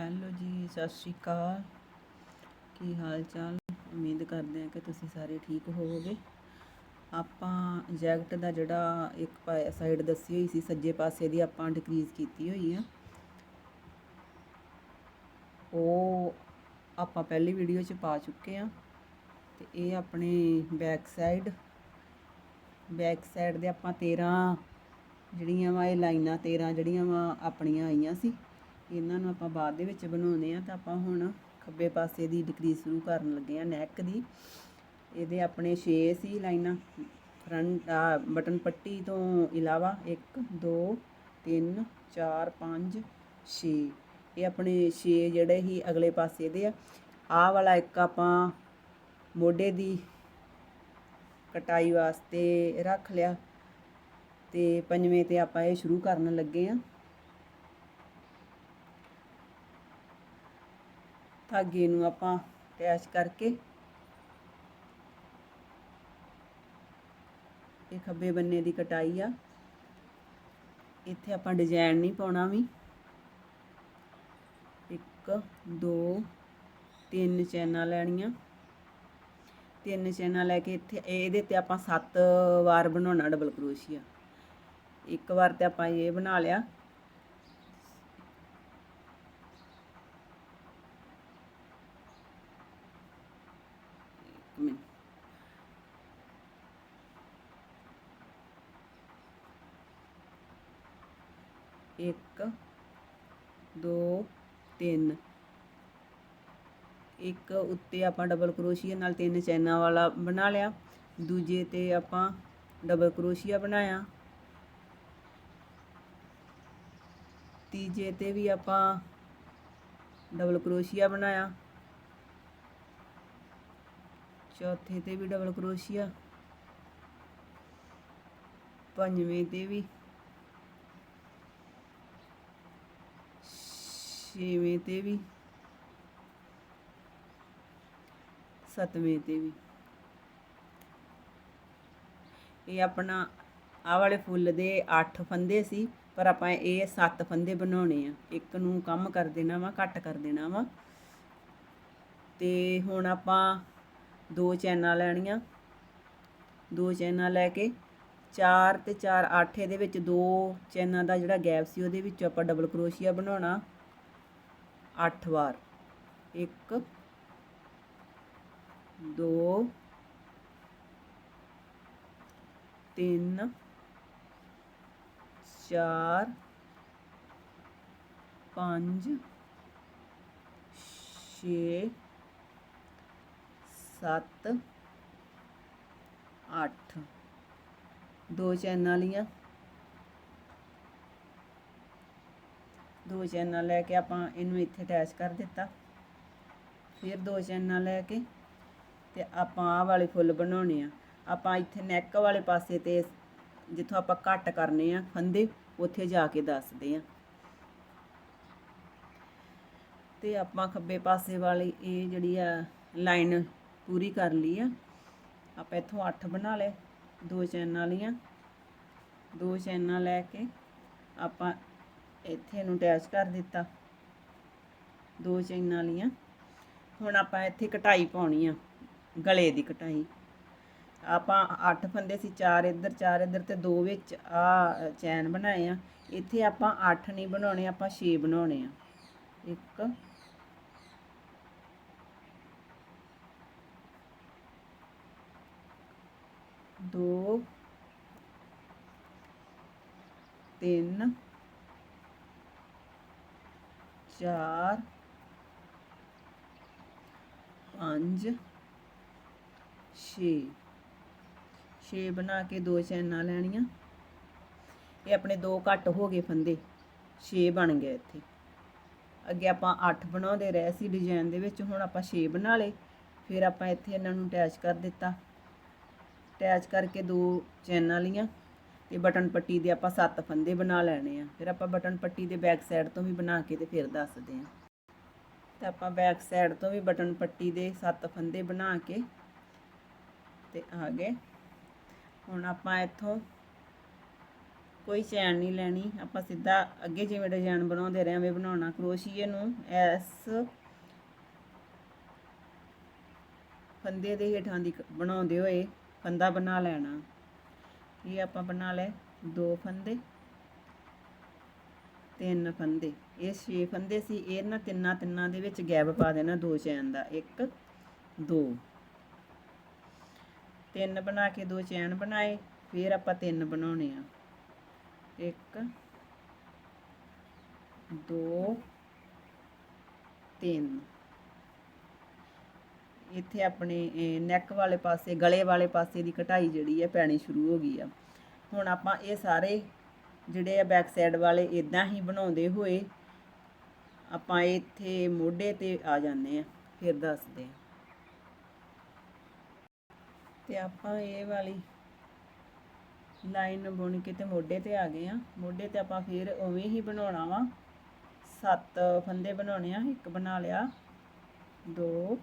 Hello ਜੀ, ਸਤਿ ਸ਼੍ਰੀ ਅਕਾਲ। ਕੀ ਹਾਲ ਚਾਲ? ਉਮੀਦ ਕਰਦੇ ਹਾਂ ਕਿ ਤੁਸੀਂ ਸਾਰੇ ਠੀਕ ਹੋਵੋਗੇ। ਆਪਾਂ ਜੈਕਟ ਦਾ ਜਿਹੜਾ ਇੱਕ ਸਾਈਡ ਦੱਸੀ ਹੋਈ ਸੀ, ਸੱਜੇ ਪਾਸੇ ਦੀ ਆਪਾਂ ਡਿਕਰੀਜ਼ ਕੀਤੀ ਹੋਈ ਆ। ਉਹ ਆਪਾਂ ਪਹਿਲੀ ਵੀਡੀਓ 'ਚ ਪਾ ਚੁੱਕੇ ਆ ਤੇ ਇਹ ਆਪਣੇ ਬੈਕ ਸਾਈਡ ਬੈਕ ਸਾਈਡ ਦੇ ਆਪਾਂ 13 ਜਿਹੜੀਆਂ ਵਾ, ਇਹ ਲਾਈਨਾਂ 13 ਜਿਹੜੀਆਂ ਵਾ ਆਪਣੀਆਂ ਆਈਆਂ ਸੀ। ਇਹਨਾਂ ਨੂੰ ਆਪਾਂ ਬਾਅਦ ਦੇ ਵਿੱਚ ਬਣਾਉਣੇ ਆ ਤਾਂ ਆਪਾਂ ਹੁਣ ਖੱਬੇ ਪਾਸੇ ਦੀ ਡਿਕਰੀ ਸ਼ੁਰੂ ਕਰਨ ਲੱਗੇ ਆ ਨੈਕ ਦੀ। ਇਹਦੇ ਆਪਣੇ 6 ਸੀ ਲਾਈਨਾਂ। ਫਰੰਟ ਬਟਨ ਪੱਟੀ ਤੋਂ ਇਲਾਵਾ 1 2 3 4 5 6 ਇਹ ਆਪਣੇ 6 ਜਿਹੜੇ ਹੀ ਅਗਲੇ ਪਾਸੇ ਦੇ ਆ। ਆਹ ਵਾਲਾ ਇੱਕ ਆਪਾਂ ਮੋਢੇ ਦੀ ਕਟਾਈ ਵਾਸਤੇ ਰੱਖ ਲਿਆ ਤੇ ਪੰਜਵੇਂ ਤੇ ਆਪਾਂ ਇਹ ਸ਼ੁਰੂ ਕਰਨ ਲੱਗੇ ਆ ਧਾਗੇ ਨੂੰ ਆਪਾਂ ਅਟੈਚ ਕਰਕੇ ਇਹ ਖੱਬੇ ਬੰਨੇ ਦੀ ਕਟਾਈ ਆ। ਇੱਥੇ ਆਪਾਂ ਡਿਜ਼ਾਈਨ ਨਹੀਂ ਪਾਉਣਾ ਵੀ। ਇੱਕ, ਦੋ, ਤਿੰਨ ਚੈਨਾਂ ਲੈਣੀਆਂ। ਤਿੰਨ ਚੈਨਾਂ ਲੈ ਕੇ ਇੱਥੇ ਇਹਦੇ ਤੇ ਆਪਾਂ 7 ਵਾਰ ਬਣਾਉਣਾ ਡਬਲ ਕਰੋਸ਼ੀਆ ਇੱਕ ਵਾਰ ਤੇ ਆਪਾਂ ਇਹ ਬਣਾ ਲਿਆ ਇੱਕ ਮਿੰਟ ਇੱਕ ਦੋ ਤਿੰਨ ਇੱਕ ਉੱਤੇ ਆਪਾਂ ਡਬਲ ਕਰੋਸ਼ੀਆ ਨਾਲ ਤਿੰਨ ਚੈਨਾਂ ਵਾਲਾ ਬਣਾ ਲਿਆ। ਦੂਜੇ ਤੇ ਆਪਾਂ ਡਬਲ ਕਰੋਸ਼ੀਆ ਬਣਾਇਆ। ਤੀਜੇ ਤੇ ਵੀ ਆਪਾਂ ਡਬਲ ਕਰੋਸ਼ੀਆ ਬਣਾਇਆ। ਚੌਥੇ ਤੇ ਵੀ ਡਬਲ ਕਰੋਸ਼ੀਆ। ਪੰਜਵੇਂ ਤੇ ਵੀ। ਛੇਵੇਂ ਤੇ ਵੀ। ਸੱਤਵੇਂ ਤੇ ਵੀ। ਇਹ ਆਪਣਾ ਆਹ ਵਾਲੇ ਫੁੱਲ ਦੇ 8 ਫੰਦੇ ਸੀ, ਪਰ ਆਪਾਂ ਇਹ 7 ਫੰਦੇ ਬਣਾਉਣੇ ਆ। ਇੱਕ ਨੂੰ ਕੰਮ ਕਰ ਦੇਣਾ ਵਾ, ਘੱਟ ਕਰ ਦੇਣਾ ਵਾ। ਤੇ ਹੁਣ ਆਪਾਂ ਦੋ ਚੈਨਾਂ ਲੈਣੀਆਂ। ਦੋ ਚੈਨਾਂ ਲੈ ਕੇ 4 ਤੇ 4 8 ਇਹਦੇ ਵਿੱਚ ਦੋ ਚੈਨਾਂ ਦਾ ਜਿਹੜਾ ਗੈਪ ਸੀ, ਉਹਦੇ ਵਿੱਚ ਆਪਾਂ ਡਬਲ ਕਰੋਸ਼ੀਆ ਬਣਾਉਣਾ। 8 ਵਾਰ। 1 2 3 4 5 6 7 8 ਦੋ ਚੈਨਾਂ ਲੀਆਂ। ਦੋ ਚੈਨਾਂ ਲੈ ਕੇ ਆਪਾਂ ਇਹਨੂੰ ਇੱਥੇ ਅਟੈਚ ਕਰ ਦਿੱਤਾ। ਫਿਰ ਦੋ ਚੈਨਾਂ ਲੈ ਕੇ ਤੇ ਆਪਾਂ ਆਹ ਵਾਲੇ ਫੁੱਲ ਬਣਾਉਣੇ ਆ। ਆਪਾਂ ਇੱਥੇ ਨੈਕ ਵਾਲੇ ਪਾਸੇ ਤੇ ਜਿੱਥੋਂ ਆਪਾਂ ਕੱਟ ਕਰਨੇ ਆ ਫੰਦੇ, ਉੱਥੇ ਜਾ ਕੇ ਦੱਸਦੇ ਆ। ਤੇ ਆਪਾਂ ਖੱਬੇ ਪਾਸੇ ਵਾਲੀ ਇਹ ਜਿਹੜੀ ਆ ਲਾਈਨ ਪੂਰੀ ਕਰ ਲਈ ਆ। ਆਪਾਂ ਇੱਥੋਂ 8 ਬਣਾ ਲਏ, ਦੋ ਚੈਨਾਂ ਵਾਲੀਆਂ। ਦੋ ਚੈਨਾਂ ਲੈ ਕੇ ਆਪਾਂ ਇੱਥੇ ਨੂੰ ਅਟੈਚ ਕਰ ਦਿੱਤਾ, ਦੋ ਚੈਨਾਂ ਵਾਲੀਆਂ। ਹੁਣ ਆਪਾਂ ਇੱਥੇ ਕਟਾਈ ਪਾਉਣੀ ਆ। ਗਲੇ ਦੀ ਕਟਾਈ। ਆਪਾਂ 8 ਫੰਦੇ ਸੀ 4 ਇੱਧਰ 4 ਇੱਧਰ ਤੇ ਦੋ ਵਿੱਚ ਆ ਚੈਨ ਬਣਾਏ ਆ। ਇੱਥੇ ਆਪਾਂ 8 ਨਹੀਂ ਬਣਾਉਣੇ, ਆਪਾਂ 6 ਬਣਾਉਣੇ ਆ। ਇੱਕ। ਦੋ। ਤਿੰਨ। ਚਾਰ। ਪੰਜ। ਛੇ। ਛੇ ਬਣਾ ਕੇ ਦੋ ਚੈਨਾਂ ਲੈਣੀਆਂ। ਇਹ ਆਪਣੇ ਦੋ ਘੱਟ ਹੋ ਗਏ ਫੰਦੇ। 6 ਬਣ ਗਏ ਇੱਥੇ। ਅੱਗੇ ਆਪਾਂ 8 ਬਣਾਉਂਦੇ ਰਹੇ ਸੀ ਡਿਜ਼ਾਈਨ ਦੇ ਵਿੱਚ। ਹੁਣ ਆਪਾਂ 6 ਬਣਾ ਲਏ। ਫਿਰ ਆਪਾਂ ਇੱਥੇ ਇਹਨਾਂ ਨੂੰ ਅਟੈਚ ਕਰ ਦਿੱਤਾ। ਅਟੈਚ ਕਰਕੇ ਦੋ ਚੈਨਾਂ ਲੀਆਂ ਤੇ ਬਟਨ ਪੱਟੀ ਦੇ ਆਪਾਂ 7 ਫੰਦੇ ਬਣਾ ਲੈਣੇ ਆ। ਫਿਰ ਆਪਾਂ ਬਟਨ ਪੱਟੀ ਦੇ ਬੈਕ ਸਾਈਡ ਤੋਂ ਵੀ ਬਣਾ ਕੇ ਤੇ ਫਿਰ ਦੱਸਦੇ ਆ। ਤੇ ਆਪਾਂ ਬੈਕ ਸਾਈਡ ਤੋਂ ਵੀ ਬਟਨ ਪੱਟੀ ਦੇ 7 ਫੰਦੇ ਬਣਾ ਕੇ ਤੇ ਆ ਗਏ। ਹੁਣ ਆਪਾਂ ਇੱਥੋਂ ਕੋਈ ਚੈਨ ਨਹੀਂ ਲੈਣੀ। ਆਪਾਂ ਸਿੱਧਾ ਅੱਗੇ ਜਿਵੇਂ ਡਿਜ਼ਾਈਨ ਬਣਾਉਂਦੇ ਰਹੇ ਐਵੇਂ ਬਣਾਉਣਾ ਕਰੋਸ਼ੀਏ ਨੂੰ ਐਸ ਫੰਦੇ ਦੇ ਹੇਠਾਂ ਦੀ ਬਣਾਉਂਦੇ ਹੋਏ ਫੰਦਾ ਬਣਾ ਲੈਣਾ। ਇਹ ਆਪਾਂ ਬਣਾ ਲਏ ਦੋ ਫੰਦੇ, ਤਿੰਨ ਫੰਦੇ। ਇਹ ਛੇ ਫੰਦੇ ਸੀ। ਇਹਨਾਂ ਤਿੰਨਾਂ ਤਿੰਨਾਂ ਦੇ ਵਿੱਚ ਗੈਪ ਪਾ ਦੇਣਾ ਦੋ ਚੈਨ ਦਾ। ਇੱਕ, ਦੋ। ਤਿੰਨ ਬਣਾ ਕੇ ਦੋ ਚੈਨ ਬਣਾਏ, ਫਿਰ ਆਪਾਂ ਤਿੰਨ ਬਣਾਉਣੇ ਆ। ਇੱਕ, ਦੋ, ਤਿੰਨ। ਇੱਥੇ ਆਪਣੇ ਨੈਕ ਵਾਲੇ ਪਾਸੇ, ਗਲੇ ਵਾਲੇ ਪਾਸੇ ਦੀ ਕਟਾਈ ਜਿਹੜੀ ਹੈ ਪੈਣੀ ਸ਼ੁਰੂ ਹੋ ਗਈ ਆ। ਹੁਣ ਆਪਾਂ ਇਹ ਸਾਰੇ ਜਿਹੜੇ ਆ ਬੈਕ ਸਾਈਡ ਵਾਲੇ ਇਦਾਂ ਹੀ ਬਣਾਉਂਦੇ ਹੋਏ ਆਪਾਂ ਇੱਥੇ ਮੋਢੇ ਤੇ ਆ ਜਾਂਦੇ ਆ, ਫਿਰ ਦੱਸਦੇ ਆ। ਤੇ ਆਪਾਂ ਇਹ ਵਾਲੀ ਲਾਈਨ ਬੁਣ ਕੇ ਤੇ ਮੋਢੇ ਤੇ ਆ ਗਏ ਆ ਮੋਢੇ ਤੇ ਆਪਾਂ ਫਿਰ ਉਵੇਂ ਹੀ ਬਣਾਉਣਾ ਵਾ। ਸੱਤ ਫੰਦੇ ਬਣਾਉਣੇ ਆ, ਇੱਕ ਬਣਾ ਲਿਆ। ਦੋ,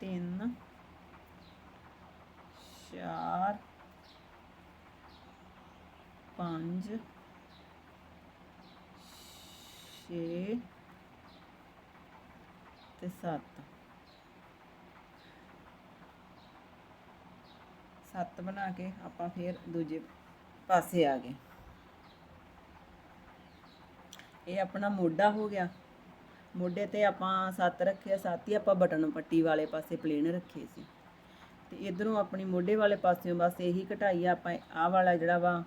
ਤਿੰਨ, ਚਾਰ, ਪੰਜ, ਛੇ ਤੇ ਸੱਤ। ਸੱਤ ਬਣਾ ਕੇ ਆਪਾਂ ਫਿਰ ਦੂਜੇ ਪਾਸੇ ਆ ਗਏ। ਇਹ ਆਪਣਾ ਮੋਢਾ ਹੋ ਗਿਆ। ਮੋਢੇ ਤੇ ਆਪਾਂ ਸੱਤ ਰੱਖੇ ਸੱਤ ਹੀ ਆਪਾਂ ਬਟਨ ਪੱਟੀ ਵਾਲੇ ਪਾਸੇ ਪਲੇਨ ਰੱਖੇ ਸੀ। ਤੇ ਇਧਰੋਂ ਆਪਣੀ ਮੋਢੇ ਵਾਲੇ ਪਾਸਿਓਂ ਬਸ ਇਹੀ ਘਟਾਈ ਆ, ਆਪਾਂ ਆਹ ਵਾਲਾ ਜਿਹੜਾ ਵਾ,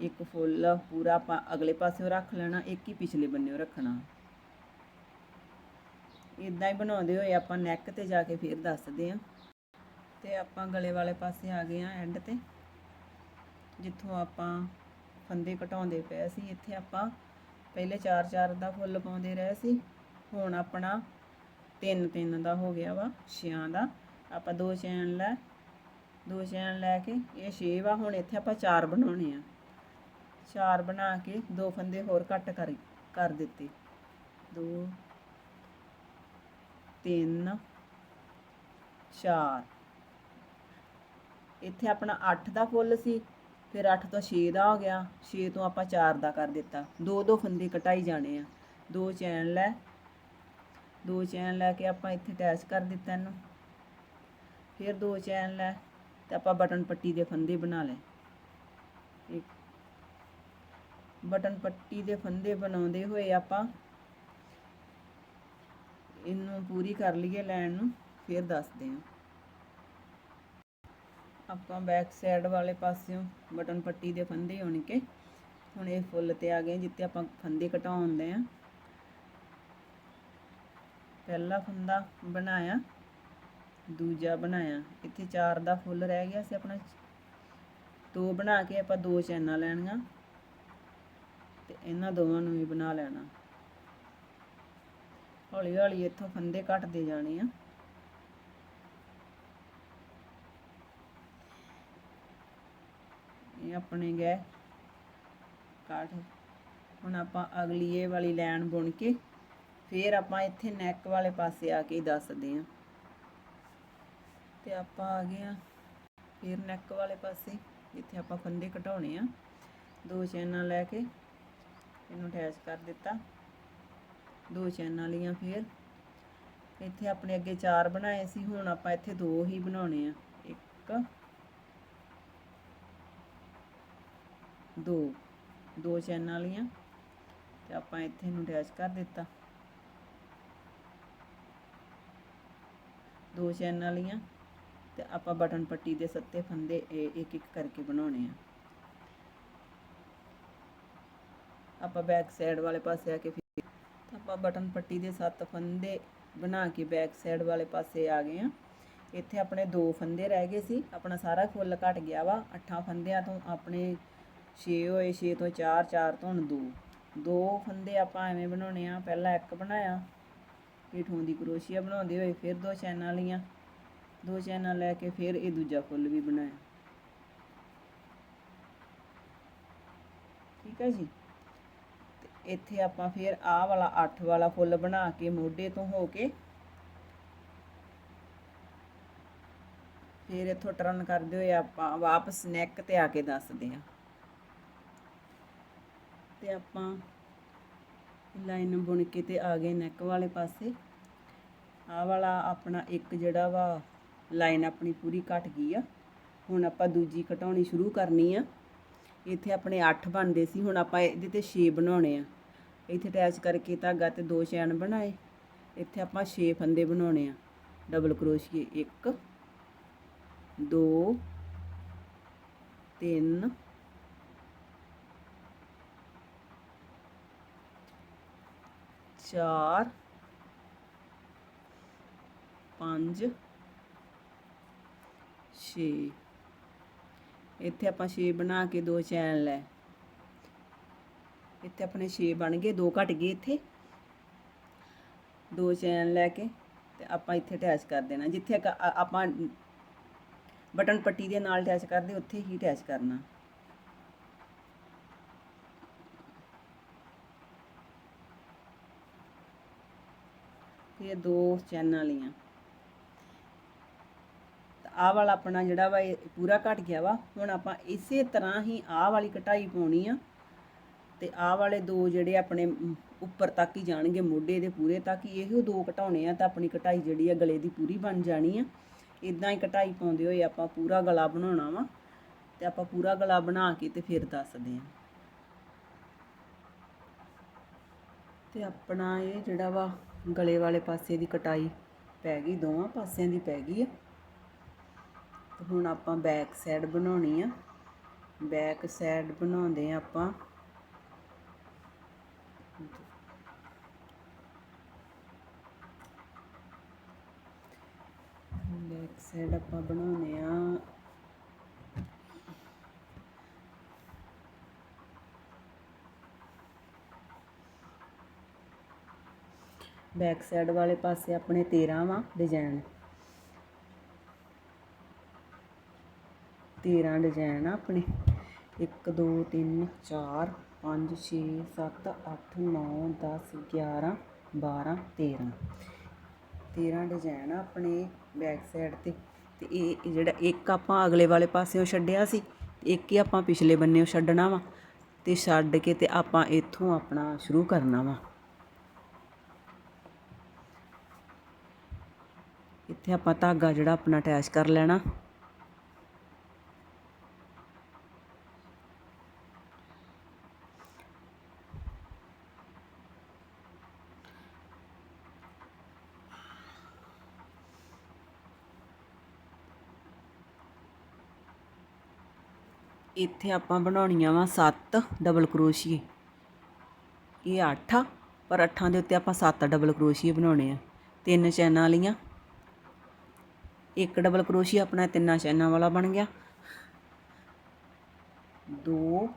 ਇੱਕ ਫੁੱਲ ਪੂਰਾ ਆਪਾਂ ਅਗਲੇ ਪਾਸਿਓਂ ਰੱਖ ਲੈਣਾ, ਇੱਕ ਹੀ ਪਿਛਲੇ ਬੰਨਿਓ ਰੱਖਣਾ। ਇਦਾਂ ਹੀ ਬਣਾਉਂਦੇ ਹੋਏ ਆਪਾਂ ਨੈਕ ਤੇ ਜਾ ਕੇ ਫਿਰ ਦੱਸਦੇ ਆ। ਤੇ ਆਪਾਂ ਗਲੇ ਵਾਲੇ ਪਾਸੇ ਆ ਗਏ ਆ ਐਂਡ ਤੇ। ਜਿੱਥੋਂ ਆਪਾਂ ਫੰਦੇ ਘਟਾਉਂਦੇ ਪਏ ਸੀ, ਇੱਥੇ ਆਪਾਂ ਪਹਿਲੇ 4-4 ਦਾ ਫੁੱਲ ਪਾਉਂਦੇ ਰਹੇ ਸੀ। ਹੁਣ ਆਪਣਾ 3-3 ਦਾ ਹੋ ਗਿਆ ਵਾ, ਛਿਆਂ ਦਾ। ਆਪਾਂ ਦੋ ਚੈਨ ਲੈ, ਦੋ ਚੈਨ ਲੈ ਕੇ, ਇਹ 6 ਵਾ, ਹੁਣ ਇੱਥੇ ਆਪਾਂ 4 ਬਣਾਉਣੇ ਆ। 4 ਬਣਾ ਕੇ ਦੋ ਫੰਦੇ ਹੋਰ ਘੱਟ ਕਰ ਕਰ ਦਿੱਤੇ। 2 3 4 ਇੱਥੇ ਆਪਣਾ 8 ਦਾ ਫੁੱਲ ਸੀ, ਫਿਰ 8 ਤੋਂ 6 ਦਾ ਹੋ ਗਿਆ 6 ਤੋਂ ਆਪਾਂ 4 ਦਾ ਕਰ ਦਿੱਤਾ। ਦੋ ਦੋ ਫੰਦੇ ਕਟਾਈ ਜਾਣੇ ਆ। ਦੋ ਚੈਨ ਲੈ, ਦੋ ਚੈਨ ਲੈ ਕੇ ਆਪਾਂ ਇੱਥੇ ਅਟੈਚ ਕਰ ਦਿੱਤਾ ਇਹਨੂੰ। ਫਿਰ ਦੋ ਚੈਨ ਲੈ ਤੇ ਆਪਾਂ ਬਟਨ ਪੱਟੀ ਦੇ ਫੰਦੇ ਬਣਾ ਲਏ। ਬਟਨ ਪੱਟੀ ਦੇ ਫੰਦੇ ਬਣਾਉਂਦੇ ਹੋਏ ਆਪਾਂ ਇਹਨੂੰ ਪੂਰੀ ਕਰ ਲਈਏ ਲਾਈਨ ਨੂੰ, ਫਿਰ ਦੱਸਦੇ ਹਾਂ। ਆਪਾਂ ਬੈਕ ਸਾਈਡ ਵਾਲੇ ਪਾਸਿਓਂ ਬਟਨ ਪੱਟੀ ਦੇ ਫੰਦੇ ਹੋਣ ਕੇ, ਹੁਣ ਇਹ ਫੁੱਲ ਤੇ ਆ ਗਏ ਜਿੱਤੇ ਆਪਾਂ ਫੰਦੇ ਘਟਾਉਂਦੇ ਆ। ਪਹਿਲਾ ਫੰਦਾ ਬਣਾਇਆ, ਦੂਜਾ ਬਣਾਇਆ। ਇੱਥੇ ਚਾਰ ਦਾ ਫੁੱਲ ਰਹਿ ਗਿਆ ਸੀ ਆਪਣਾ। ਦੋ ਬਣਾ ਕੇ ਆਪਾਂ ਦੋ ਚੈਨਾਂ ਲੈਣੀਆਂ, ਤੇ ਇਹਨਾਂ ਦੋਵਾਂ ਨੂੰ ਵੀ ਬਣਾ ਲੈਣਾ। ਹੌਲੀ ਹੌਲੀ ਇੱਥੋਂ ਫੰਦੇ ਘਟਦੇ ਜਾਣੇ ਆ। ਇਹ ਆਪਣੇ ਗਏ ਕਾਠ। ਹੁਣ ਆਪਾਂ ਅਗਲੀ ਇਹ ਵਾਲੀ ਲਾਈਨ ਬੁਣ ਕੇ ਫਿਰ ਆਪਾਂ ਇੱਥੇ ਨੈਕ ਵਾਲੇ ਪਾਸੇ ਆ ਕੇ ਦੱਸਦੇ ਆ ਤੇ ਆਪਾਂ ਆ ਗਏ ਆ ਫਿਰ ਨੈਕ ਵਾਲੇ ਪਾਸੇ, ਜਿੱਥੇ ਆਪਾਂ ਫੰਦੇ ਘਟਾਉਣੇ ਆ। ਦੋ ਚੈਨਾਂ ਲੈ ਕੇ ਇਹਨੂੰ ਅਟੈਚ ਕਰ ਦਿੱਤਾ। ਦੋ ਚੈਨਾਂ ਲੀਆਂ ਫਿਰ। ਇੱਥੇ ਆਪਣੇ ਅੱਗੇ ਚਾਰ ਬਣਾਏ ਸੀ, ਹੁਣ ਆਪਾਂ ਇੱਥੇ ਦੋ ਹੀ ਬਣਾਉਣੇ ਆ। ਇੱਕ ਦੋ ਦੋ ਚੈਨਾਂ ਵਾਲੀਆਂ ਤੇ ਆਪਾਂ ਇੱਥੇ ਨੂੰ ਅਟੈਚ ਕਰ ਦਿੱਤਾ। ਦੋ ਚੈਨਾਂ ਲੀਆਂ ਤੇ ਆਪਾਂ ਬਟਨ ਪੱਟੀ ਦੇ ਸੱਤੇ ਫੰਦੇ ਇੱਕ ਇੱਕ ਕਰਕੇ ਬਣਾਉਣੇ ਆ। ਆਪਾਂ ਬੈਕ ਸਾਈਡ ਵਾਲੇ ਪਾਸੇ ਆ ਕੇ ਫਿਰ ਆਪਾਂ ਬਟਨ ਪੱਟੀ ਦੇ ਸੱਤ ਫੰਦੇ ਬਣਾ ਕੇ ਬੈਕ ਸਾਈਡ ਵਾਲੇ ਪਾਸੇ ਆ ਗਏ ਆ। ਇੱਥੇ ਆਪਣੇ ਦੋ ਫੰਦੇ ਰਹਿ ਗਏ ਸੀ, ਆਪਣਾ ਸਾਰਾ ਫੁੱਲ ਘਟ ਗਿਆ ਵਾ। ਅੱਠਾਂ ਫੰਦਿਆਂ ਤੋਂ ਆਪਣੇ 6 ਹੋਏ 6 ਤੋਂ 4 4 ਤੋਂ ਹੁਣ 2 ਦੋ ਫੰਦੇ ਆਪਾਂ ਐਵੇਂ ਬਣਾਉਣੇ ਆ, ਪਹਿਲਾਂ ਇੱਕ ਬਣਾਇਆ ਹੇਠੋਂ ਦੀ ਕਰੋਸ਼ੀਆ ਬਣਾਉਂਦੇ ਹੋਏ ਫਿਰ ਦੋ ਚੈਨਾਂ ਲਈਆਂ। ਦੋ ਚੈਨਾਂ ਲੈ ਕੇ ਫਿਰ ਇਹ ਦੂਜਾ ਫੁੱਲ ਵੀ ਬਣਾਇਆ। ਠੀਕ ਹੈ ਜੀ? ਇੱਥੇ ਆਪਾਂ ਫਿਰ ਆਹ ਵਾਲਾ 8 ਵਾਲਾ ਫੁੱਲ ਬਣਾ ਕੇ ਮੋਢੇ ਤੋਂ ਹੋ ਕੇ ਫਿਰ ਇੱਥੋਂ ਟਰਨ ਕਰਦੇ ਹੋਏ ਆਪਾਂ ਵਾਪਸ ਨੈਕ ਤੇ ਆ ਕੇ ਦੱਸਦੇ ਹਾਂ ਤੇ ਆਪਾਂ ਲਾਈਨ ਬੁਣ ਕੇ ਤੇ ਆ ਗਏ ਨੈਕ ਵਾਲੇ ਪਾਸੇ। ਆ ਵਾਲਾ ਆਪਣਾ ਇੱਕ ਜਿਹੜਾ ਵਾ ਲਾਈਨ ਆਪਣੀ ਪੂਰੀ ਘਟ ਗਈ ਆ। ਹੁਣ ਆਪਾਂ ਦੂਜੀ ਘਟਾਉਣੀ ਸ਼ੁਰੂ ਕਰਨੀ ਆ। ਇੱਥੇ ਆਪਣੇ 8 ਬਣਦੇ ਸੀ, ਹੁਣ ਆਪਾਂ ਇਹਦੇ ਤੇ 6 ਬਣਾਉਣੇ ਆ। ਇੱਥੇ ਅਟੈਚ ਕਰਕੇ ਧਾਗਾ ਤੇ ਦੋ ਚੈਨ ਬਣਾਏ। ਇੱਥੇ ਆਪਾਂ 6 ਫੰਦੇ ਬਣਾਉਣੇ ਆ। ਡਬਲ ਕਰੋਸ਼ੀਏ 1 2 3 ਚਾਰ, ਪੰਜ, ਛੇ। ਇੱਥੇ ਆਪਾਂ 6 ਬਣਾ ਕੇ ਦੋ ਚੈਨ ਲੈ। ਇੱਥੇ ਆਪਣੇ 6 ਬਣ ਗਏ, ਦੋ ਘਟ ਗਏ ਇੱਥੇ। ਦੋ ਚੈਨ ਲੈ ਕੇ ਤੇ ਆਪਾਂ ਇੱਥੇ ਅਟੈਚ ਕਰ ਦੇਣਾ। ਜਿੱਥੇ ਕ- ਆਪਾਂ ਬਟਨ ਪੱਟੀ ਦੇ ਨਾਲ ਅਟੈਚ ਕਰਦੇ, ਉੱਥੇ ਹੀ ਅਟੈਚ ਕਰਨਾ। ਇਹ ਦੋ ਚੈਨਾਂ ਲੀਆਂ ਆਹ ਵਾਲਾ ਆਪਣਾ ਜਿਹੜਾ ਵਾ ਇਹ ਪੂਰਾ ਘਟ ਗਿਆ ਵਾ। ਹੁਣ ਆਪਾਂ ਇਸੇ ਤਰ੍ਹਾਂ ਹੀ ਆਹ ਵਾਲੀ ਕਟਾਈ ਪਾਉਣੀ ਆ। ਤੇ ਆਹ ਵਾਲੇ ਦੋ ਜਿਹੜੇ ਆਪਣੇ ਉੱਪਰ ਤੱਕ ਹੀ ਜਾਣਗੇ, ਮੋਢੇ ਦੇ ਪੂਰੇ ਤੱਕ ਹੀ, ਇਹੋ ਦੋ ਘਟਾਉਣੇ ਆ ਤਾਂ ਆਪਣੀ ਕਟਾਈ ਜਿਹੜੀ ਆ ਗਲੇ ਦੀ ਪੂਰੀ ਬਣ ਜਾਣੀ ਆ। ਇਦਾਂ ਹੀ ਕਟਾਈ ਪਾਉਂਦੇ ਹੋਏ ਆਪਾਂ ਪੂਰਾ ਗਲਾ ਬਣਾਉਣਾ ਵਾ। ਤੇ ਆਪਾਂ ਪੂਰਾ ਗਲਾ ਬਣਾ ਕੇ ਤੇ ਫਿਰ ਦੱਸਦੇ ਆ। ਤੇ ਆਪਣਾ ਇਹ ਜਿਹੜਾ ਵਾ ਗਲੇ ਵਾਲੇ ਪਾਸੇ ਦੀ ਕਟਾਈ ਪੈ ਗਈ, ਦੋਵਾਂ ਪਾਸਿਆਂ ਦੀ ਪੈ ਗਈ ਆ। ਤੇ ਹੁਣ ਆਪਾਂ ਬੈਕ ਸਾਈਡ ਬਣਾਉਣੀ ਆ। ਬੈਕ ਸਾਈਡ ਬਣਾਉਂਦੇ ਆ ਆਪਾਂ। ਬੈਕ ਸਾਈਡ ਆਪਾਂ ਬਣਾਉਨੇ ਆ। ਬੈਕ ਸਾਈਡ ਵਾਲੇ ਪਾਸੇ ਆਪਣੇ 13 ਵਾ ਡਿਜ਼ਾਈਨ 13 ਡਿਜ਼ਾਈਨ ਆ ਆਪਣੇ। 1 2 3 4 5 6 7 8 9 10 11 12 13 13 ਡਿਜ਼ਾਈਨ ਆ ਆਪਣੇ ਬੈਕ ਸਾਈਡ ਤੇ। ਤੇ ਇਹ ਜਿਹੜਾ ਇੱਕ ਆਪਾਂ ਅਗਲੇ ਵਾਲੇ ਪਾਸਿਓਂ ਛੱਡਿਆ ਸੀ, ਇੱਕ ਹੀ ਆਪਾਂ ਪਿਛਲੇ ਬੰਨੇੋਂ ਛੱਡਣਾ ਵਾ। ਤੇ ਛੱਡ ਕੇ ਤੇ ਆਪਾਂ ਇੱਥੋਂ ਆਪਣਾ ਸ਼ੁਰੂ ਕਰਨਾ ਵਾ। ਇੱਥੇ ਆਪਾਂ ਧਾਗਾ ਜਿਹੜਾ ਆਪਣਾ ਅਟੈਚ ਕਰ ਲੈਣਾ। ਇੱਥੇ ਆਪਾਂ ਬਣਾਉਣੀਆਂ ਵਾ 7 ਡਬਲ ਕਰੋਸ਼ੀਏ ਇਹ 8 ਪਰ 8 ਦੇ ਉੱਤੇ ਆਪਾਂ 7 ਡਬਲ ਕਰੋਸ਼ੀਏ ਬਣਾਉਣੇ ਆ। ਤਿੰਨ ਚੈਨਾਂ ਵਾਲੀਆਂ ਇੱਕ ਡਬਲ ਕਰੋਸ਼ੀਆ ਆਪਣਾ ਤਿੰਨਾਂ ਚੈਨਾਂ ਵਾਲਾ ਬਣ ਗਿਆ। ਦੋ,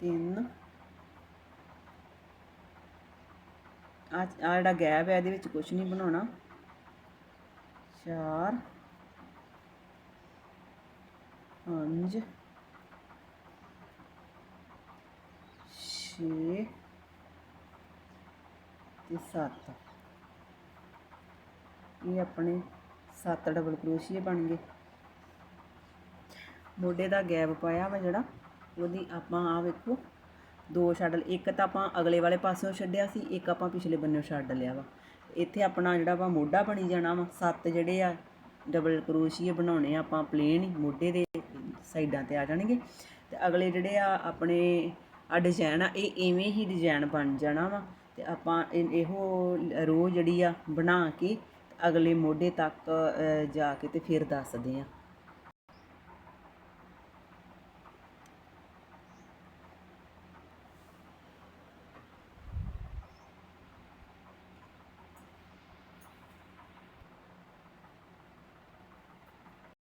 ਤਿੰਨ। ਆ ਜਿਹੜਾ ਗੈਪ ਹੈ, ਇਹਦੇ ਵਿੱਚ ਕੁਝ ਨਹੀਂ ਬਣਾਉਣਾ। ਚਾਰ, ਪੰਜ ਛੇ, ਤੇ 7 ਇਹ ਆਪਣੇ 7 ਡਬਲ ਕਰੋਸ਼ੀਏ ਬਣ ਗਏ। ਮੋਢੇ ਦਾ ਗੈਪ ਪਾਇਆ ਵਾ ਜਿਹੜਾ, ਉਹਦੀ ਆਪਾਂ ਆ ਵੇਖੋ, ਦੋ ਛੱਡ ਇੱਕ ਤਾਂ ਆਪਾਂ ਅਗਲੇ ਵਾਲੇ ਪਾਸਿਓਂ ਛੱਡਿਆ ਸੀ, ਇੱਕ ਆਪਾਂ ਪਿਛਲੇ ਬੰਨਿਓਂ ਛੱਡ ਲਿਆ ਵਾ। ਇੱਥੇ ਆਪਣਾ ਜਿਹੜਾ ਵਾ ਮੋਢਾ ਬਣੀ ਜਾਣਾ ਵਾ। ਸੱਤ ਜਿਹੜੇ ਆ ਡਬਲ ਕਰੋਸ਼ੀਏ ਬਣਾਉਣੇ ਆ ਆਪਾਂ ਪਲੇਨ ਮੋਢੇ ਦੇ ਸਾਈਡਾਂ ਤੇ ਆ ਜਾਣਗੇ। ਤੇ ਅਗਲੇ ਜਿਹੜੇ ਆ ਆਪਣੇ ਆ ਡਿਜ਼ਾਈਨ ਆ, ਇਹ ਇਵੇਂ ਹੀ ਡਿਜ਼ਾਈਨ ਬਣ ਜਾਣਾ ਵਾ। ਤੇ ਆਪਾਂ ਇਹ- ਇਹੋ ਰੋ ਜਿਹੜੀ ਆ ਬਣਾ ਕੇ ਅਗਲੇ ਮੋਢੇ ਤੱਕ ਜਾ ਕੇ ਤੇ ਫਿਰ ਦੱਸਦੇ ਆ।